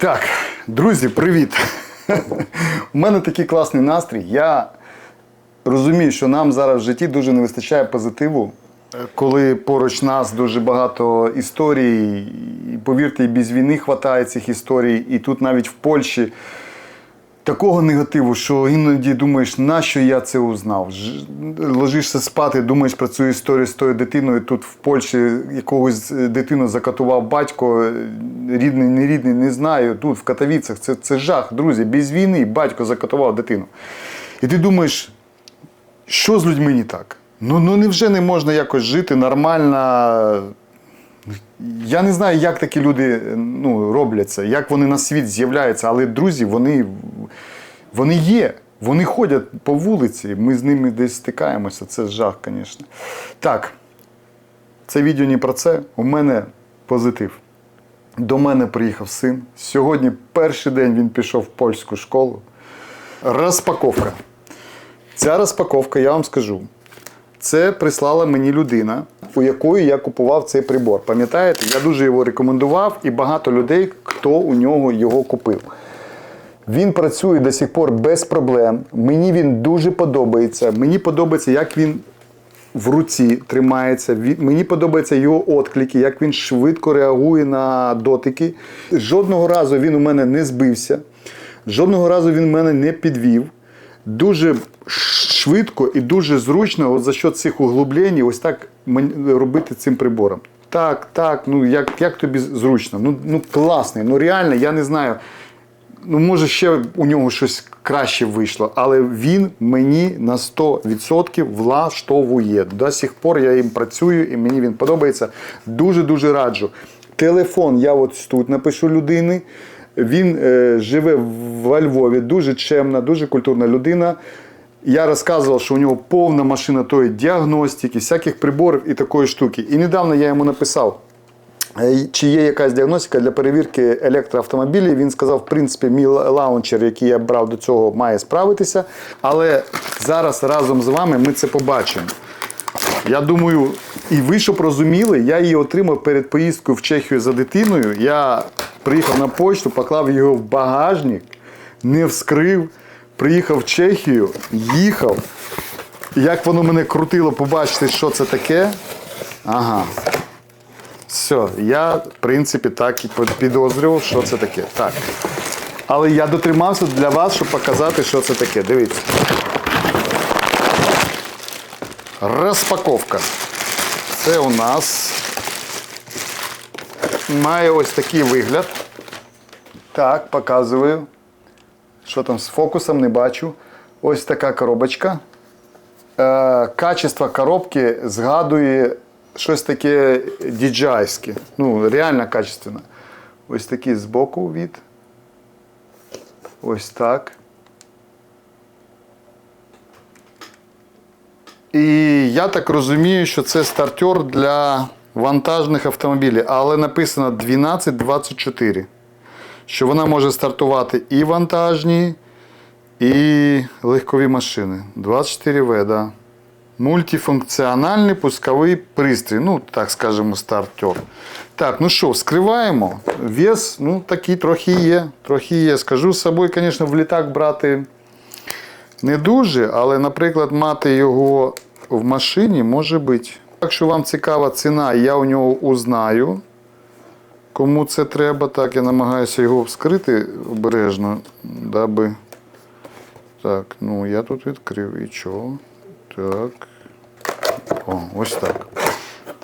Так, друзі, привіт! У мене такий класний настрій. Я розумію, що нам зараз в житті дуже не вистачає позитиву, коли поруч нас дуже багато історій. І повірте, і без війни хватає цих історій. І тут навіть в Польщі такого негативу, що іноді думаєш, нащо я це узнав? Ложишся спати, думаєш про цю історію з тою дитиною. Тут в Польщі якогось е, дитину закатував батько, е, рідний, не рідний, не знаю. Тут в Катовіцях це, це жах, друзі. Без війни батько закатував дитину. І ти думаєш, що з людьми не так? Ну, ну невже не можна якось жити нормально? Я не знаю, як такі люди ну, робляться, як вони на світ з'являються, але друзі, вони, вони є. Вони ходять по вулиці, ми з ними десь стикаємося. Це жах, звісно. Так, це відео не про це. У мене позитив. До мене приїхав син. Сьогодні перший день він пішов в польську школу. Розпаковка. Ця розпаковка, я вам скажу, це прислала мені людина, у якої я купував цей прибор. Пам'ятаєте, я дуже його рекомендував, і багато людей, хто у нього його купив. Він працює до сих пор без проблем. Мені він дуже подобається. Мені подобається, як він в руці тримається. Мені подобаються його отклики, як він швидко реагує на дотики. Жодного разу він у мене не збився, жодного разу він мене не підвів. Дуже швидко і дуже зручно от за що цих углублень ось так робити цим прибором. Так, так, ну як, як тобі зручно? Ну, ну класний, ну реально, я не знаю. Ну, може, ще у нього щось краще вийшло, але він мені на 100% влаштовує. До сих пор я їм працюю і мені він подобається. Дуже-дуже раджу. Телефон я от тут напишу людини. Він е, живе в Львові, дуже чемна, дуже культурна людина. Я розказував, що у нього повна машина тої діагностики, всяких приборів і такої штуки. І недавно я йому написав. Е, Чи є якась діагностика для перевірки електроавтомобілів? Він сказав, в принципі, мій лаунчер, який я брав до цього, має справитися. Але зараз разом з вами ми це побачимо. Я думаю, і ви щоб розуміли, я її отримав перед поїздкою в Чехію за дитиною. Я приїхав на почту, поклав його в багажник, не вскрив, приїхав в Чехію, їхав. Як воно мене крутило, побачити, що це таке. Ага. Все, я, в принципі, так і підозрював, що це таке. Так. Але я дотримався для вас, щоб показати, що це таке. Дивіться. Розпаковка. Це у нас має ось такий вигляд. Так, показую. Що там з фокусом не бачу. Ось така коробочка. Е, качество коробки згадує щось таке діджайське. Ну, реально качественно. Ось такий збоку від. Ось так. І я так розумію, що це стартер для вантажних автомобілів, але написано 1224. Що вона може стартувати і вантажні, і легкові машини. 24В, да. Мультифункціональний пусковий пристрій. Ну, так скажемо, стартер. Так, ну що, скриваємо. Вес, ну, такий трохи є. Трохи є. Скажу з собою, звісно, в літак брати не дуже, але, наприклад, мати його в машині може бути. Якщо вам цікава ціна, я у нього узнаю. Кому це треба, так я намагаюся його вскрити обережно, даби. Так, ну я тут відкрив і чого? Так. О, ось так.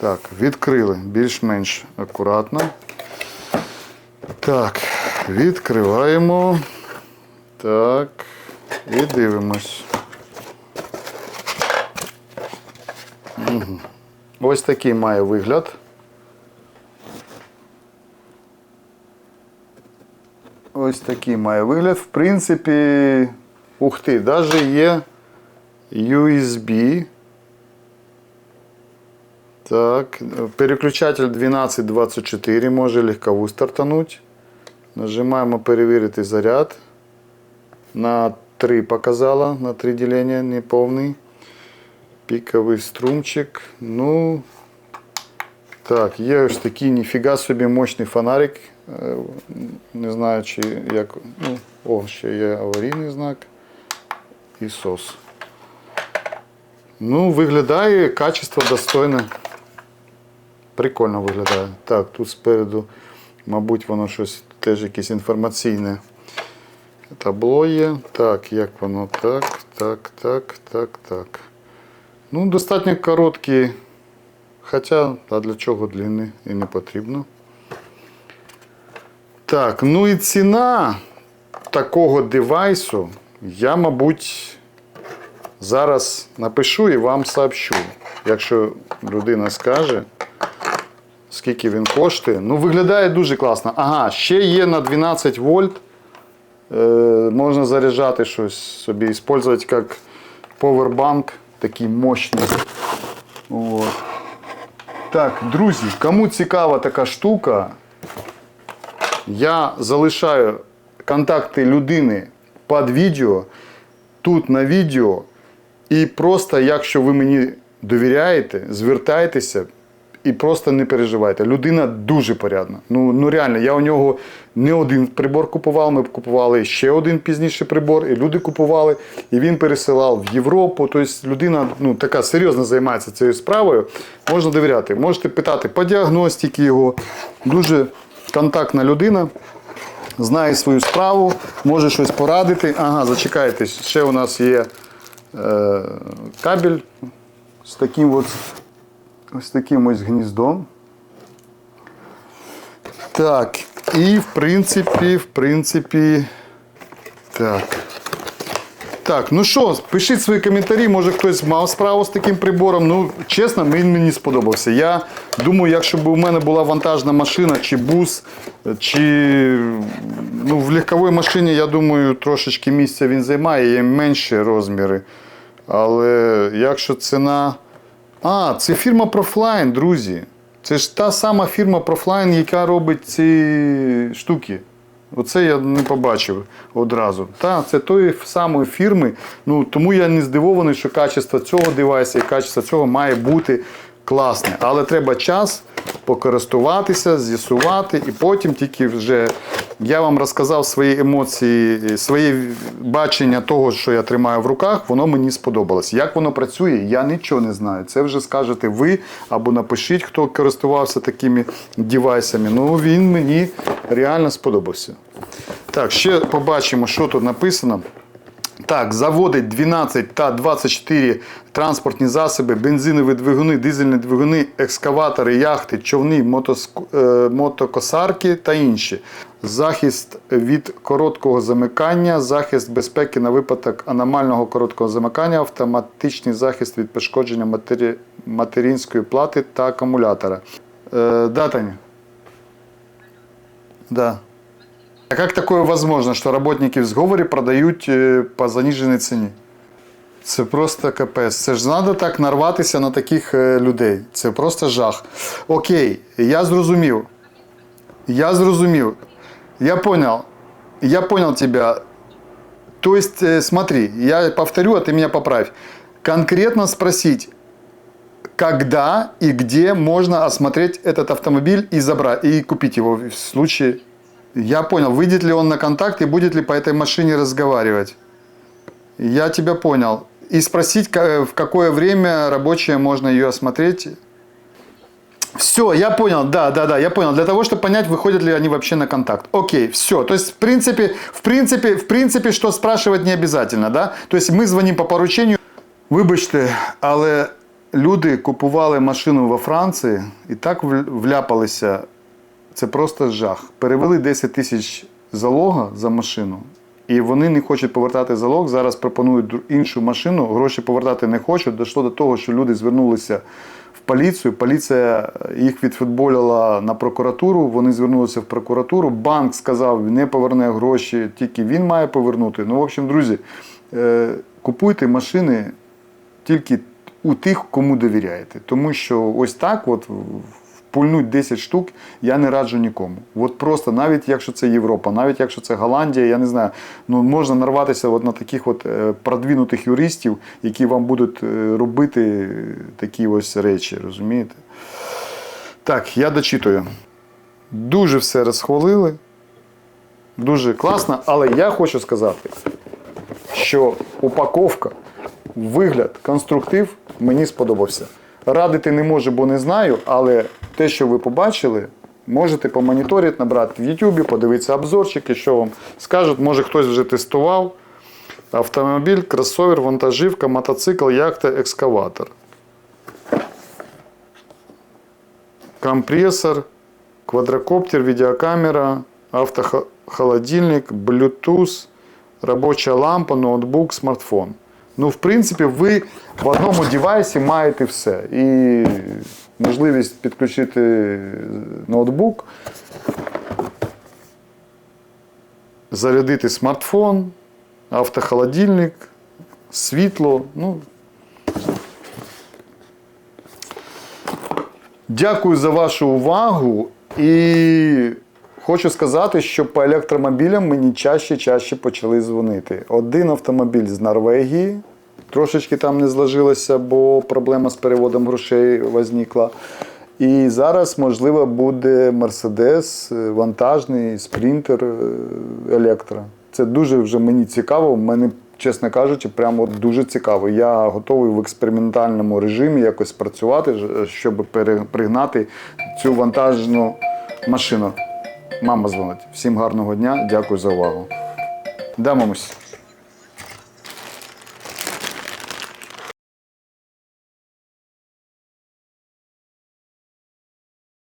Так, відкрили більш-менш акуратно. Так, відкриваємо. Так. І дивимось. Мгм. Ось такий має вигляд. Ось такий має вигляд. В принципі, ух ти, навіть є USB. Так, переключатель 1224 може легкову стартануть. Нажимаємо перевірити заряд. На 3 показала, на 3 ділення, неповний. Піковий струмчик. Ну, так, є ось такий ніфіга собі мощний фонарик Е, Не знаю, чи як. Ну, о, ще є аварійний знак і сос. Ну, виглядає качество достойне. Прикольно виглядає. Так, тут спереду, мабуть, воно щось теж якесь інформаційне табло є. Так, як воно? Так, так, так, так, так. Ну, достатньо короткі. Хоча, а для чого длинні і не потрібно. Так, ну і ціна такого девайсу я, мабуть, зараз напишу і вам сообщу. Якщо людина скаже, скільки він коштує. Ну, виглядає дуже класно. Ага, ще є на 12 вольт. Е, можна заряджати щось собі, використовувати як повербанк, такий мощний. От. Так, друзі, кому цікава така штука, я залишаю контакти людини під відео, тут на відео. І просто, якщо ви мені довіряєте, звертайтеся і просто не переживайте. Людина дуже порядна. Ну, ну реально, я у нього не один прибор купував, ми купували ще один пізніше прибор, і люди купували, і він пересилав в Європу. Тобто людина ну, така серйозно займається цією справою. Можна довіряти. Можете питати по діагностиці його. Дуже контактна людина. Знає свою справу, може щось порадити. Ага, зачекайте, ще у нас є кабель з таким вот ось таким ось гніздом. Так, і в принципі, в принципі, так. Так, ну що, пишіть свої коментарі, може хтось мав справу з таким прибором. Ну, чесно, він мені сподобався. Я думаю, якщо б у мене була вантажна машина, чи бус, чи ну, в легковій машині, я думаю, трошечки місця він займає, є менші розміри. Але якщо ціна. А, це фірма Profline, друзі. Це ж та сама фірма Profline, яка робить ці штуки. Оце я не побачив одразу. Та, це тої самої фірми. Ну, тому я не здивований, що качество цього девайсу і качество цього має бути класне. Але треба час покористуватися, з'ясувати, і потім тільки вже я вам розказав свої емоції, своє бачення того, що я тримаю в руках, воно мені сподобалось. Як воно працює, я нічого не знаю. Це вже скажете ви або напишіть, хто користувався такими девайсами. Ну він мені реально сподобався. Так, ще побачимо, що тут написано. Так, заводить 12 та 24 транспортні засоби, бензинові двигуни, дизельні двигуни, екскаватори, яхти, човни, мотоск... е, мотокосарки та інші. Захист від короткого замикання, захист безпеки на випадок аномального короткого замикання, автоматичний захист від пошкодження матері... материнської плати та акумулятора. Е, да, Таня? Да. А как такое возможно, что работники в зговорі продають е, по заниженій ціні? Це просто капець. Це ж треба так нарватися на таких е, людей. Це просто жах. Окей, я зрозумів. Я зрозумів. Я понял. Я понял тебя. То есть, э, смотри, я повторю, а ты меня поправь. Конкретно спросить, когда и где можно осмотреть этот автомобиль и забрать, и купить его в случае... Я понял, выйдет ли он на контакт и будет ли по этой машине разговаривать. Я тебя понял. И спросить, ка- в какое время рабочее можно ее осмотреть. Все, я понял, да, да, да, я понял. Для того, чтобы понять, выходят ли они вообще на контакт. Окей, все. То есть, в принципе, в принципе, в принципе, что спрашивать не обязательно, да? То есть мы звоним по поручению. Вибачте, але люди купували машину во Франції і так вл- вляпалися. Це просто жах. Перевели 10 тисяч залога за машину, і вони не хочуть повертати залог. Зараз пропонують іншу машину, гроші повертати не хочуть. Дійшло до того, що люди звернулися в поліцію. Поліція їх відфутболила на прокуратуру. Вони звернулися в прокуратуру. Банк сказав, не поверне гроші, тільки він має повернути. Ну, в общем, друзі, е, купуйте машини тільки у тих, кому довіряєте. Тому що ось так, от пульнуть 10 штук, я не раджу нікому. От просто, навіть якщо це Європа, навіть якщо це Голландія, я не знаю, ну можна нарватися от на таких от е, продвинутих юристів, які вам будуть е, робити такі ось речі, розумієте? Так, я дочитую. Дуже все розхвалили. Дуже класно, але я хочу сказати, що упаковка, вигляд, конструктив мені сподобався. Радити не можу, бо не знаю, але те, що ви побачили, можете помоніторити, набрати в YouTube, подивитися обзорчики, що вам скажуть. Може хтось вже тестував. Автомобіль, кросовер, вантажівка, мотоцикл, яхта, екскаватор. Компресор, квадрокоптер, видеокамера, автохолодильник, Bluetooth, робоча лампа, ноутбук, смартфон. Ну, в принципі, ви в одному девайсі маєте все. І можливість підключити ноутбук, зарядити смартфон, автохолодильник, світло. Ну, Дякую за вашу увагу. І хочу сказати, що по електромобілям мені чаще чаще почали дзвонити. Один автомобіль з Норвегії. Трошечки там не зложилося, бо проблема з переводом грошей возникла. І зараз, можливо, буде Мерседес, е, вантажний, спринтер е, електро. Це дуже вже мені цікаво. Мене, чесно кажучи, прямо дуже цікаво. Я готовий в експериментальному режимі якось працювати, щоб пере- пригнати цю вантажну машину. Мама дзвонить. Всім гарного дня, дякую за увагу. Дамомось.